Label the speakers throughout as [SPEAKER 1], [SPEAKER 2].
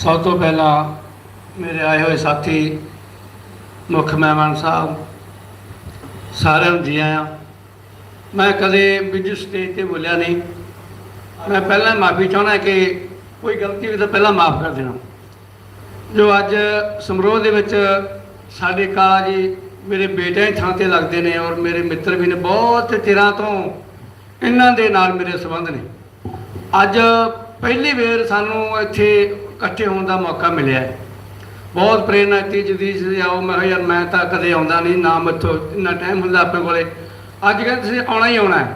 [SPEAKER 1] ਸਭ ਤੋਂ ਪਹਿਲਾਂ ਮੇਰੇ ਆਏ ਹੋਏ ਸਾਥੀ, ਮੁੱਖ ਮਹਿਮਾਨ ਸਾਹਿਬ, ਸਾਰਿਆਂ ਨੂੰ ਜੀ ਆਇਆਂ। ਮੈਂ ਕਦੇ ਬਿਜੂ ਸਟੇਜ ਤੇ ਬੋਲਿਆ ਨਹੀਂ। ਮੈਂ ਪਹਿਲਾਂ ਮਾਫੀ ਚਾਹਣਾ ਕਿ ਕੋਈ ਗਲਤੀ ਹੋਈ ਤਾਂ ਪਹਿਲਾਂ ਮਾਫ ਕਰ ਦੇਣਾ। ਜੋ ਅੱਜ ਸਮਰੋਹ ਦੇ ਵਿੱਚ ਸਾਡੇ ਕਾਲਾ ਜੀ ਮੇਰੇ ਬੇਟਿਆਂ ਥਾਂ ਤੇ ਲੱਗਦੇ ਨੇ ਔਰ ਮੇਰੇ ਮਿੱਤਰ ਵੀ ਨੇ ਬਹੁਤ ਚਿਰਾਂ ਤੋਂ ਇਹਨਾਂ ਦੇ ਨਾਲ ਮੇਰੇ ਸੰਬੰਧ ਨੇ। ਅੱਜ ਪਹਿਲੀ ਵਾਰ ਸਾਨੂੰ ਇੱਥੇ ਇਕੱਠੇ ਹੋਣ ਦਾ ਮੌਕਾ ਮਿਲਿਆ ਬਹੁਤ ਪ੍ਰੇਰਨਾ ਦਿੱਤੀ ਜਦੀ ਜੀ, ਆਓ ਮੈਂ ਕਿਹਾ ਯਾਰ ਮੈਂ ਤਾਂ ਕਦੇ ਆਉਂਦਾ ਨਹੀਂ, ਨਾ ਮੈਥੋਂ ਇੰਨਾ ਟਾਈਮ ਹੁੰਦਾ ਆਪਣੇ ਕੋਲੇ। ਅੱਜ ਕਹਿੰਦੇ ਤੁਸੀਂ ਆਉਣਾ ਹੀ ਆਉਣਾ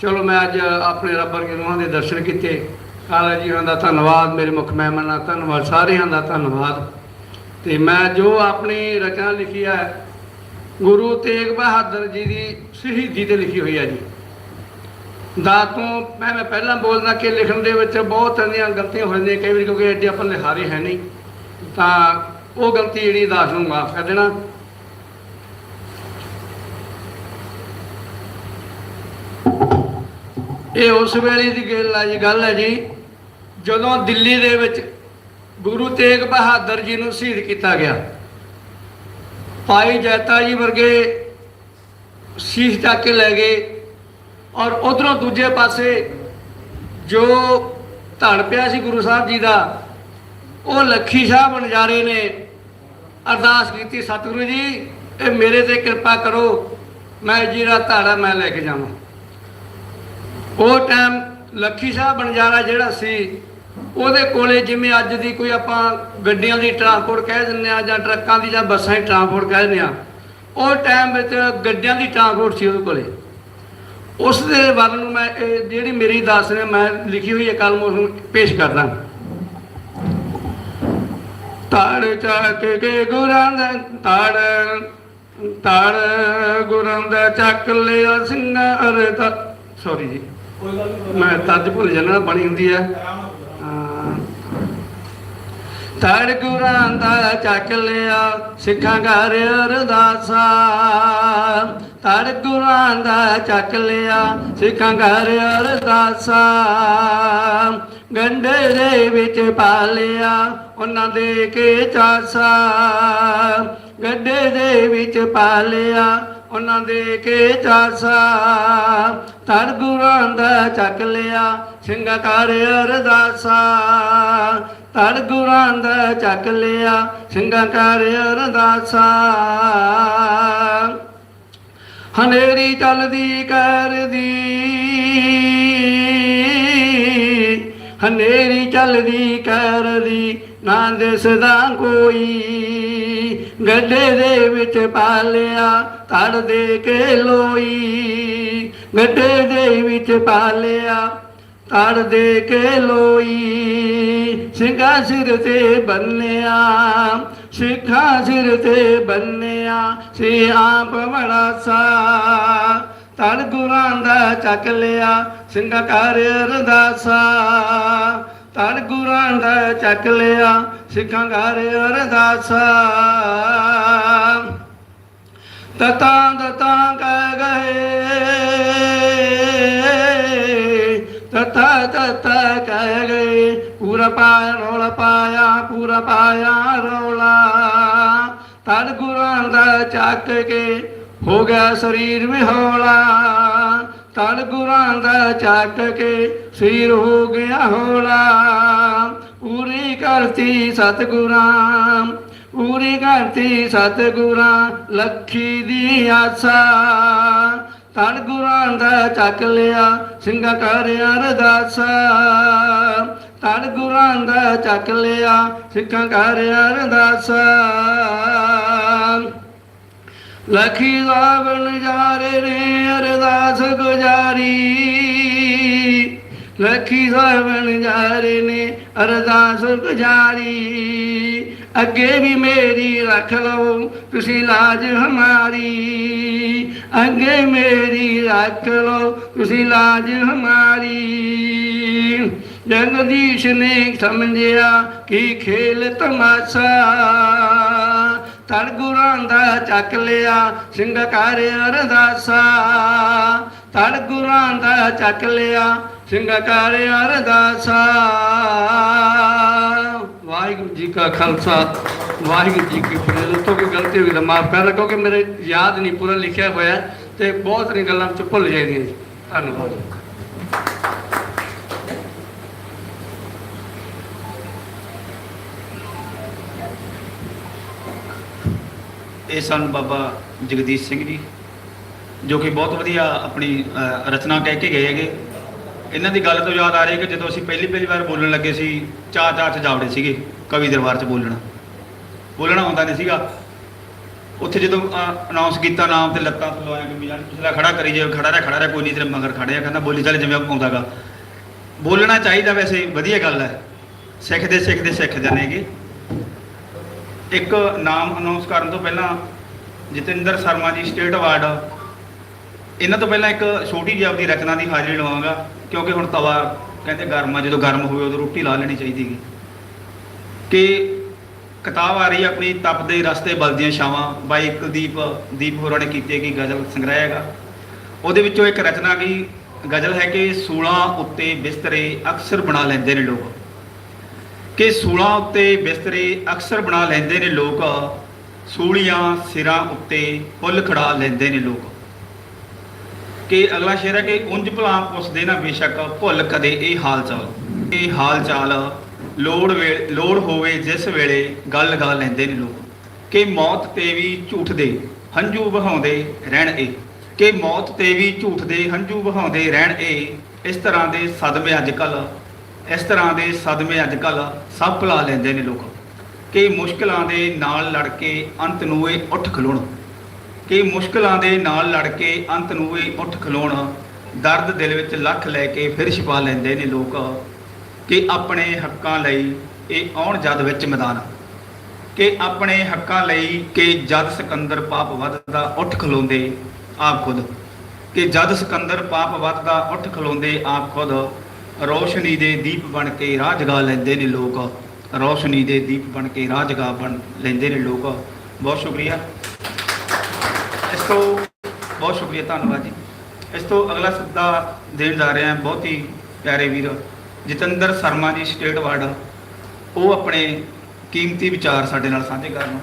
[SPEAKER 1] ਚਲੋ ਮੈਂ ਅੱਜ ਆਪਣੇ ਰੱਬ ਵਰਗੇ ਦੇ ਦਰਸ਼ਨ ਕੀਤੇ। ਕਾਲਾ ਜੀ ਉਹਨਾਂ ਦਾ ਧੰਨਵਾਦ, ਮੇਰੇ ਮੁੱਖ ਮਹਿਮਾਨਾਂ ਦਾ ਧੰਨਵਾਦ, ਸਾਰਿਆਂ ਦਾ ਧੰਨਵਾਦ। ਤੇ ਮੈਂ ਜੋ ਆਪਣੀ ਰਚਨਾ ਲਿਖੀ ਹੈ, ਗੁਰੂ ਤੇਗ ਬਹਾਦਰ ਜੀ ਦੀ ਸ਼ਹੀਦੀ ਤੇ ਲਿਖੀ ਹੋਈ ਹੈ ਜੀ। ਦਾ ਤੋਂ ਮੈਂ ਮੈਂ ਪਹਿਲਾਂ ਬੋਲਦਾ ਕਿ ਲਿਖਣ ਦੇ ਵਿੱਚ ਬਹੁਤ ਸਾਰੀਆਂ ਗਲਤੀਆਂ ਹੋ ਜਾਂਦੀਆਂ ਕਈ ਵਾਰੀ ਕਿਉਂਕਿ ਐਡੇ ਆਪਾਂ ਲਿਖਾਰੇ ਹੈ ਨਹੀਂ। ਤਾਂ ਉਹ ਗਲਤੀ ਜਿਹੜੀ ਦਾਸ ਨੂੰ ਮਾਫ ਕਰ ਦੇਣਾ। ਇਹ ਉਸ ਵੇਲੇ ਦੀ ਗੱਲ ਹੈ ਜੀ, ਗੱਲ ਹੈ ਜੀ, ਜਦੋਂ ਦਿੱਲੀ ਦੇ ਵਿੱਚ ਗੁਰੂ ਤੇਗ ਬਹਾਦਰ ਜੀ ਨੂੰ ਸ਼ਹੀਦ ਕੀਤਾ ਗਿਆ। ਭਾਈ ਜੈਤਾ ਜੀ ਵਰਗੇ ਸ਼ੀਸ਼ ਚੱਕ ਕੇ ਲੈ ਗਏ। ਔਰ ਉਧਰੋਂ ਦੂਜੇ ਪਾਸੇ ਜੋ ਧੜ ਪਿਆ ਸੀ ਗੁਰੂ ਸਾਹਿਬ ਜੀ ਦਾ, ਉਹ ਲੱਖੀ ਸ਼ਾਹ ਬਣਜਾਰੇ ਨੇ ਅਰਦਾਸ ਕੀਤੀ, ਸਤਿਗੁਰੂ ਜੀ, ਇਹ ਮੇਰੇ ਤੇ ਕਿਰਪਾ ਕਰੋ, ਮੈਂ ਜਿਹੜਾ ਧਾੜਾ ਮੈਂ ਲੈ ਕੇ ਜਾਵਾਂ। ਉਹ ਟਾਈਮ ਲੱਖੀ ਸ਼ਾਹ ਬਣਜਾਰਾ ਜਿਹੜਾ ਸੀ, ਉਹਦੇ ਕੋਲੇ ਜਿਵੇਂ ਅੱਜ ਦੀ ਕੋਈ ਆਪਾਂ ਗੱਡੀਆਂ ਦੀ ਟਰਾਂਸਪੋਰਟ ਕਹਿ ਦਿੰਦੇ ਆ ਜਾਂ ਟਰੱਕਾਂ ਦੀ ਜਾਂ ਬੱਸਾਂ ਦੀ ਟਰਾਂਸਪੋਰਟ ਕਹਿ ਦਿੰਦੇ ਆ ਉਹ ਟਾਈਮ ਵਿੱਚ ਗੱਡੀਆਂ ਦੀ ਟਰਾਂਸਪੋਰਟ ਸੀ ਉਹਦੇ ਕੋਲੇ। ਉਸ ਦੇ ਵਰਣ ਨੂੰ ਮੈਂ ਇਹ ਜਿਹੜੀ ਮੇਰੀ ਦਾਸ ਨੇ ਮੈਂ ਲਿਖੀ ਹੋਈ ਹੈ ਕਲਮ ਉਸ ਨੂੰ ਪੇਸ਼ ਕਰਦਾ। ਤਾੜ ਚੱਕ ਕੇ ਗੁਰਾਂ ਦਾ ਤਾੜ ਤਾੜ ਗੁਰਾਂ ਦਾ ਚੱਕ ਲਿਆ ਸਿੰਘਾਰ ਦਾ ਸੌਰੀ ਜੀ। ਮੈਂ ਤਰਜ ਭੁੱਲ ਜਾਣਾ ਬਣੀ ਹੁੰਦੀ ਹਾਂ। ਤੜ ਗੁਰਾਂ ਦਾ ਚੱਕ ਲਿਆ ਸਿੱਖਾਂ ਘਰ ਅਰਦਾਸਾ। ਤੜ ਗੁਰਾਂ ਦਾ ਚੱਕ ਲਿਆ, ਸਿੱਖਾਂ ਘਰ ਅਰਦਾਸਾ। ਗੰਡੇ ਦੇ ਵਿੱਚ ਪਾ ਲਿਆ, ਉਹਨਾਂ ਦੇ ਕੇ ਚਾਸਾ। ਗੱਡੇ ਦੇ ਵਿੱਚ ਪਾ ਲਿਆ, ਉਹਨਾਂ ਦੇ ਕੇ ਚਾਸਾ। ਤੜ ਗੁਰਾਂ ਦਾ ਚੱਕ ਲਿਆ ਸਿੰਘਾਂ ਘਰ ਅਰਦਾਸਾ। ਤੜ ਗੁਰਾਂ ਦਾ ਚੱਕ ਲਿਆ ਸਿੰਘਾਂ ਘਰ ਅਰਦਾਸਾ। ਹਨੇਰੀ ਚੱਲਦੀ, ਕਰਦੀ। ਹਨੇਰੀ ਚੱਲਦੀ, ਕਰਦੀ, ਨਾ ਦਿਸਦਾ ਕੋਈ। ਗੱਡੇ ਦੇ ਵਿੱਚ ਪਾਲਿਆ, ਤੜ ਦੇ ਕੇ ਲੋਈ। ਗੱਡੇ ਦੇ ਵਿੱਚ ਪਾਲਿਆ ਤੜ ਦੇ ਕੇ ਲੋਈ, ਸਿੰਘਾਂ ਸਿਰ ਤੇ ਬੰਨਿਆ, ਸਿੱਖਾਂ ਸਿਰ ਤੇ ਬੰਨਿਆ, ਸੇ ਆਪ ਬੜਾ ਸਾ ਤੜ ਗੁਰਾਂ ਦਾ ਚੱਕ ਲਿਆ, ਸਿੰਘਾਂ ਕਰ ਅਰਦਾਸਾ। ਤੜ ਗੁਰਾਂ ਦਾ ਚੱਕ ਲਿਆ, ਸਿੱਖਾਂ ਕਰ ਅਰਦਾਸਾ। ਤਤਾਂ ਤਤਾ ਕਹਿ ਗਏ ਪੂਰਾ ਪਾਇਆ, ਰੋਲਾ ਪਾਇਆ, ਪੂਰਾ ਪਾਇਆ, ਰੋਲਾ। ਤੜ ਗੁਰਾਂ ਦਾ ਚੱਕ ਕੇ ਹੋ ਗਿਆ ਸਰੀਰ ਵਿਹੋਲਾ। ਤੜ ਗੁਰਾਂ ਦਾ ਚੱਕ ਕੇ ਸਰੀਰ ਹੋ ਗਿਆ ਹੌਲਾ। ਪੂਰੀ ਕਰਤੀ ਸਤਿਗੁਰਾਂ, ਪੂਰੀ ਕਰਤੀ ਸਤਿਗੁਰਾਂ, ਲੱਖੀ ਦੀ ਆਸਾ। ਤੜ ਗੁਰਾਂ ਦਾ ਚੱਕ ਲਿਆ, ਸਿੰਘਾਂ ਕਰ ਅਰਦਾਸਾ। ਤੜ ਗੁਰਾਂ ਦਾ ਚੱਕ ਲਿਆ ਸਿੱਖਾਂ ਕਰ ਅਰਦਾਸਾ। ਲਖੀ ਲਾਵਣ ਜਾਰੇ ਨੇ ਅਰਦਾਸ ਗੁਜਾਰੀ। ਲਖੀ ਲਾਵਣ ਜਾਰੇ ਨੇ, ਅਰਦਾਸ ਗੁਜਾਰੀ ਅੱਗੇ ਵੀ ਮੇਰੀ ਰੱਖ ਲਓ ਤੁਸੀਂ ਲਾਜ ਹਮਾਰੀ। ਅੱਗੇ ਮੇਰੀ ਰੱਖ ਲਓ, ਤੁਸੀਂ ਲਾਜ ਹਮਾਰੀ। ਜਗਦੀਸ਼ ਨੇ ਸਮਝਿਆ ਕਿ ਖੇਲ ਤਮਾਸ਼ਾ। ਤੜ ਗੁਰਾਂ ਦਾ ਚੱਕ ਲਿਆ, ਸਿੰਘ ਕਰ ਅਰਦਾਸਾ। ਤੜ ਗੁਰਾਂ ਦਾ ਚੱਕ ਲਿਆ ਸਿੰਘ ਅਰਦਾਸਾ। ਵਾਹਿਗੁਰੂ ਜੀ ਕਾ ਖਾਲਸਾ, ਵਾਹਿਗੁਰੂ ਜੀ ਕੀ ਫਤਿਹ। ਤੋਂ ਕੋਈ ਗਲਤੀ ਹੋਈ ਤਾਂ ਮਾਫ ਕਰਨਾ ਕਿਉਂਕਿ ਮੇਰੇ ਯਾਦ ਨਹੀਂ ਪੂਰਾ ਲਿਖਿਆ ਹੋਇਆ ਤੇ ਬਹੁਤ ਸਾਰੀਆਂ ਗੱਲਾਂ ਚ ਭੁੱਲ ਜਾਂਦੀਆਂ ਧੰਨਵਾਦ।
[SPEAKER 2] ਇਹ ਸਨ ਬਾਬਾ ਜਗਦੀਸ਼ ਸਿੰਘ ਜੀ। ਜੋ ਕਿ ਬਹੁਤ ਵਧੀਆ ਆਪਣੀ ਰਚਨਾ ਕਹਿ ਕੇ ਗਏ ਹੈਗੇ। ਇਹਨਾਂ ਦੀ ਗੱਲ ਤੋਂ ਯਾਦ ਆ ਰਹੀ ਹੈ ਕਿ ਜਦੋਂ ਅਸੀਂ ਪਹਿਲੀ ਪਹਿਲੀ ਵਾਰ ਬੋਲਣ ਲੱਗੇ ਸੀ ਚਾਰ ਚਾਰ ਚ ਜਾਵੜੇ ਸੀਗੇ ਕਵੀ ਦਰਬਾਰ ਚ ਬੋਲਣਾ। ਬੋਲਣਾ ਹੁੰਦਾ ਨਹੀਂ ਸੀਗਾ। ਉੱਥੇ ਜਦੋਂ ਅਨਾਉਂਸ ਕੀਤਾ ਨਾਮ ਤੇ ਲੱਤਾਂ ਤੋਂ ਥਲੋਇਆ ਕਿ ਯਾਰ ਪਿਛਲਾ ਖੜਾ ਕਰੀ ਜੇ ਖੜਾ ਰਹਿ ਖੜਾ ਰਹਿ, ਕੋਈ ਨਹੀਂ ਤੇਰੇ ਮਗਰ ਖੜਿਆ। ਕਹਿੰਦਾ ਬੋਲੀ ਚੱਲ ਜਿਵੇਂ ਆਉਂਦਾਗਾ ਬੋਲਣਾ ਚਾਹੀਦਾ ਵੈਸੇ, ਵਧੀਆ ਗੱਲ ਹੈ। ਸਿੱਖਦੇ ਸਿੱਖਦੇ, ਸਿੱਖ ਜਾਣੇਗੇ ਇੱਕ ਨਾਮ ਅਨਾਉਂਸ ਕਰਨ ਤੋਂ ਪਹਿਲਾਂ ਜਤਿੰਦਰ ਸ਼ਰਮਾ ਜੀ ਸਟੇਟ ਅਵਾਰਡ ਇਹਨਾਂ ਤੋਂ ਪਹਿਲਾਂ ਇੱਕ ਛੋਟੀ ਜਿਹੀ ਆਪਦੀ ਰਚਨਾ ਦੀ ਹਾਜ਼ਰੀ ਲਵਾਵਾਂਗਾ ਕਿਉਂਕਿ ਹੁਣ ਤਵਾ ਕਹਿੰਦੇ ਗਰਮ ਆ, ਜਦੋਂ ਗਰਮ ਹੋਵੇ ਉਦੋਂ ਰੋਟੀ ਲਾ ਲੈਣੀ ਚਾਹੀਦੀ ਗੀ। ਕਿ ਕਿਤਾਬ ਆ ਰਹੀ ਹੈ ਆਪਣੀ ਤਪਦੇ ਰਸਤੇ ਬਲਦੀਆਂ ਛਾਵਾਂ, ਬਾਈ ਕੁਲਦੀਪ ਦੀਪ ਹੋਰਾਂ ਨੇ ਕੀਤੀ ਕਿ ਗਜ਼ਲ ਸੰਗ੍ਰਹਿ ਹੈਗਾ। ਉਹਦੇ ਵਿੱਚੋਂ ਇੱਕ ਰਚਨਾ ਕੀ ਗਜ਼ਲ ਹੈ ਕਿ ਸੂਲਾਂ ਉੱਤੇ ਬਿਸਤਰੇ ਅਕਸਰ ਬਣਾ ਲੈਂਦੇ ਨੇ ਲੋਕ। ਕਿ ਸੂਲਾਂ ਉੱਤੇ ਬਿਸਤਰੇ ਅਕਸਰ ਬਣਾ ਲੈਂਦੇ ਨੇ ਲੋਕ, ਸੂਲੀਆਂ ਸਿਰਾਂ ਉੱਤੇ ਫੁੱਲ ਖੜਾ ਲੈਂਦੇ ਨੇ ਲੋਕ। ਕਿ ਅਗਲਾ ਸ਼ੇਰ ਹੈ ਕਿ ਉਂਝ ਭਲਾ ਪੁੱਛਦੇ ਨਾ ਬੇਸ਼ੱਕ ਭੁੱਲ ਕਦੇ ਇਹ ਹਾਲ ਚਾਲ। ਇਹ ਹਾਲ ਚਾਲ ਲੋੜ ਵੇ ਲੋੜ ਹੋਵੇ ਜਿਸ ਵੇਲੇ ਗੱਲ ਲਗਾ ਲੈਂਦੇ ਨੇ ਲੋਕ। ਕਿ ਮੌਤ ਤੇ ਵੀ ਝੂਠਦੇ ਹੰਝੂ ਵਹਾਉਂਦੇ ਰਹਿਣ ਇਹ। ਕਿ ਮੌਤ ਤੇ ਵੀ ਝੂਠਦੇ ਹੰਝੂ ਵਹਾਉਂਦੇ ਰਹਿਣ ਇਹ। ਇਸ ਤਰ੍ਹਾਂ ਦੇ ਸਦਮੇ ਅੱਜ ਕੱਲ ਇਸ ਤਰ੍ਹਾਂ ਦੇ ਸਦਮੇ ਅੱਜ ਕੱਲ ਸਭ ਭੁਲਾ ਲੈਂਦੇ ਨੇ ਲੋਕ। ਕਿ ਮੁਸ਼ਕਲਾਂ ਦੇ ਨਾਲ ਲੜ ਕੇ ਅੰਤ ਨੂੰ ਇਹ ਉੱਠ ਖਲੋਣ। ਕਿ ਮੁਸ਼ਕਲਾਂ ਦੇ ਨਾਲ ਲੜ ਕੇ ਅੰਤ ਨੂੰ ਇਹ ਉੱਠ ਖਲੋਣ, ਦਰਦ ਦਿਲ ਵਿੱਚ ਲੱਖ ਲੈ ਕੇ ਫਿਰ ਛਪਾ ਲੈਂਦੇ ਨੇ ਲੋਕ, ਕਿ ਆਪਣੇ ਹੱਕਾਂ ਲਈ ਇਹ ਆਉਣ ਜਦ ਵਿੱਚ ਮੈਦਾਨ। ਕਿ ਆਪਣੇ ਹੱਕਾਂ ਲਈ ਕਿ ਜਦ ਸਿਕੰਦਰ ਪਾਪ ਵੱਧਦਾ ਉੱਠ ਖਲੋਂਦੇ ਆਪ ਖੁਦ। ਕਿ ਜਦ ਸਿਕੰਦਰ ਪਾਪ ਵੱਧਦਾ ਉੱਠ ਖਲੋਂਦੇ ਆਪ ਖੁਦ, ਰੋਸ਼ਨੀ ਦੇ ਦੀਪ ਬਣ ਕੇ ਰਾਹ ਜਗਾ ਲੈਂਦੇ ਨੇ ਲੋਕ। ਰੋਸ਼ਨੀ ਦੇ ਦੀਪ ਬਣ ਕੇ ਰਾਹ ਜਗਾ ਬਣ ਲੈਂਦੇ ਨੇ ਲੋਕ। ਬਹੁਤ ਸ਼ੁਕਰੀਆ। ਇਸ ਤੋਂ ਬਹੁਤ ਸ਼ੁਕਰੀਆ, ਧੰਨਵਾਦ ਜੀ। ਇਸ ਤੋਂ ਅਗਲਾ ਸੱਦਾ ਦੇਣ ਜਾ ਰਹੇ ਹਾਂ ਬਹੁਤ ਹੀ ਪਿਆਰੇ ਵੀਰ, ਜਤਿੰਦਰ ਸ਼ਰਮਾ ਜੀ ਸਟੇਟ ਅਵਾਰਡ ਉਹ ਆਪਣੇ ਕੀਮਤੀ ਵਿਚਾਰ ਸਾਡੇ ਨਾਲ ਸਾਂਝੇ ਕਰਨ।